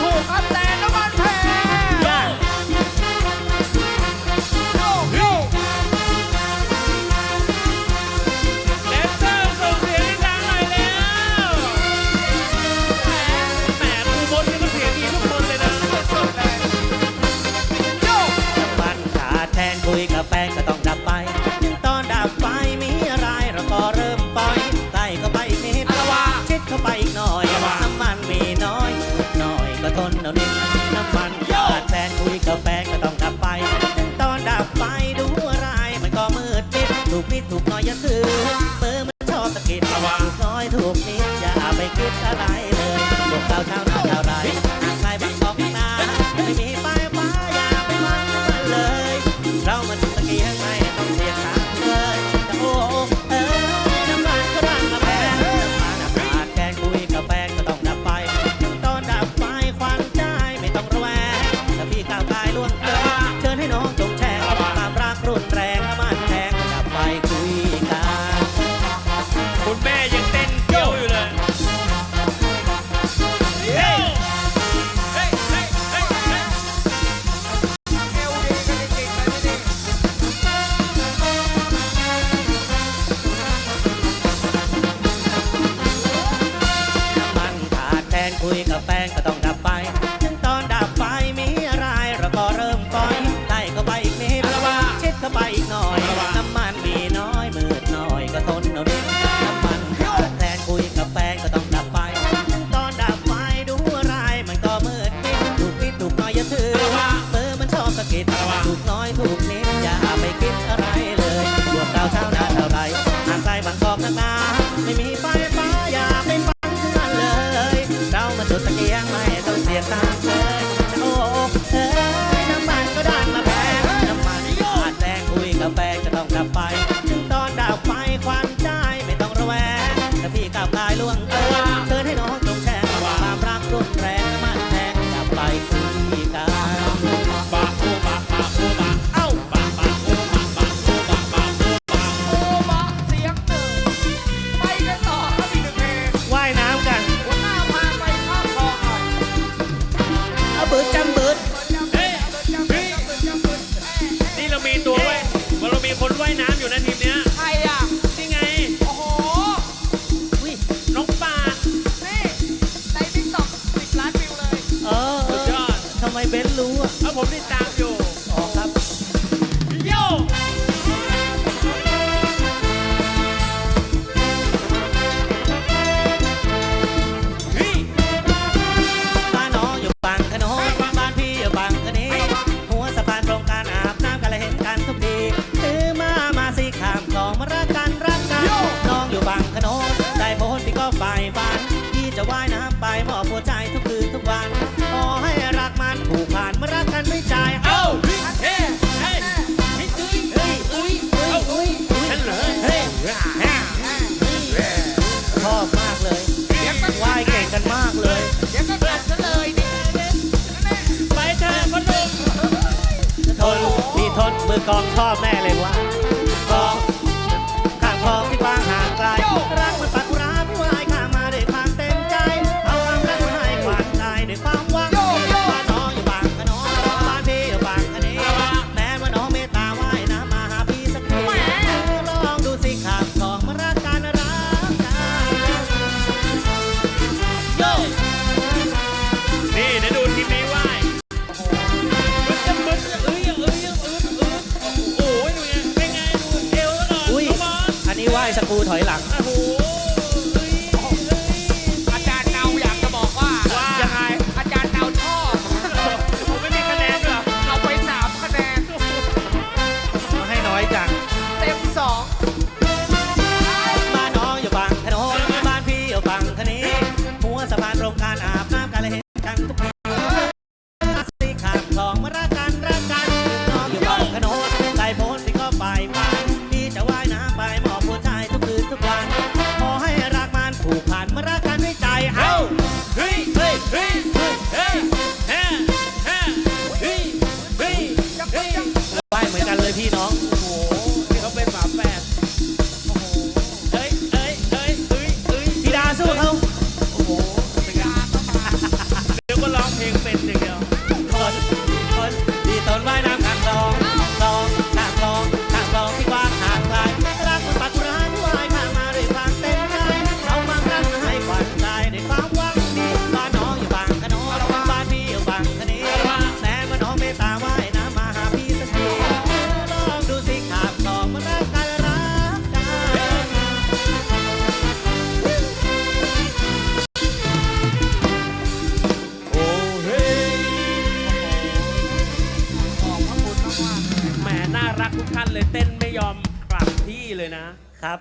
통합 สลเลยพวกเราชาวนาชาวไร คุยกับแฟนก็ต้องดับไฟถึงตอนดับไฟมีอะไรเราก็เริ่มปล่อยได้เข้าไปอีกนิดเช็ดเข้าไป ก็ฝ่ายฝันพี่จะว่ายน้ำไปมอบหัวใจทุกคืนทุกวัน ขอให้รักมันผูกพันมารักกันไม่ใจเอาเฮ้ยเฮ้าเฮ้เฮ้เฮ้เฮ้ยเฮ้เฮ้ยเฮ้าฉันเหรอเฮ้ชอบมากเลยว่ายเฮ้ก่งกันมากเลย เดี๋ยวก็กลับซะเฮ้ยนี่ไปเถอะเฮ้ยมทนพี่ทนเฮ้กองชอบแน่เลยว่า สกูถอยหลังโอ้โห เลยนะครับ